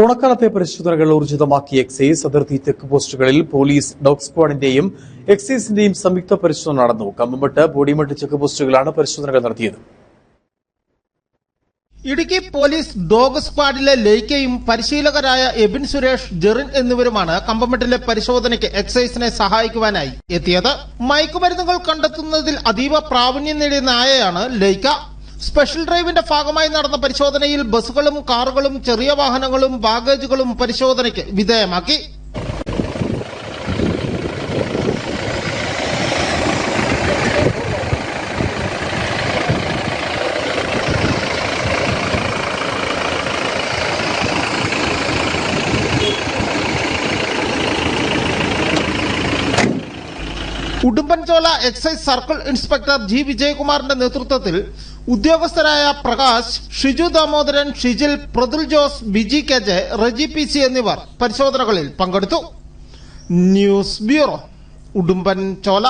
ഓണക്കാലത്തെ പരിശോധനകൾ ഊർജിതമാക്കി എക്സൈസ് അതിർത്തി ചെക്ക് പോസ്റ്റുകളിൽ പോലീസ് ഡോഗ് സ്ക്വാഡിന്റെയും എക്സൈസിന്റെയും സംയുക്ത പരിശോധന നടന്നു. കമ്പമട്ട് ബോഡിമട്ട് ചെക്ക് പോസ്റ്റുകളാണ് പരിശോധനകൾ നടത്തിയത്. ഇടുക്കി പോലീസ് ഡോഗ് സ്ക്വാഡിലെ ലൈക്കയും പരിശീലകരായ എബിൻ സുരേഷ് ജെറിൻ എന്നിവരുമാണ് കമ്പമെട്ടിലെ പരിശോധനയ്ക്ക് എക്സൈസിനെ സഹായിക്കുവാനായി എത്തിയത്. മയക്കുമരുന്നുകൾ കണ്ടെത്തുന്നതിൽ അതീവ പ്രാവീണ്യം നേടിയ നായയാണ് ലേക്ക സ്പെഷ്യൽ ഡ്രൈവിന്റെ ഭാഗമായി നടന്ന പരിശോധനയിൽ ബസ്സുകളും കാറുകളും ചെറിയ വാഹനങ്ങളും ബാഗേജുകളും പരിശോധനയ്ക്ക് വിധേയമാക്കി. Udumbanchola excise circle inspector G വിജയകുമാറിന്റെ നേതൃത്വത്തിൽ ഉദ്യോഗസ്ഥരായ Prakash Shiju Damodaran Shijil Prathul Jose Biji K J Reji P C എന്നിവർ പരിശോധനകളിൽ പങ്കെടുത്തു. News bureau Udumbanchola.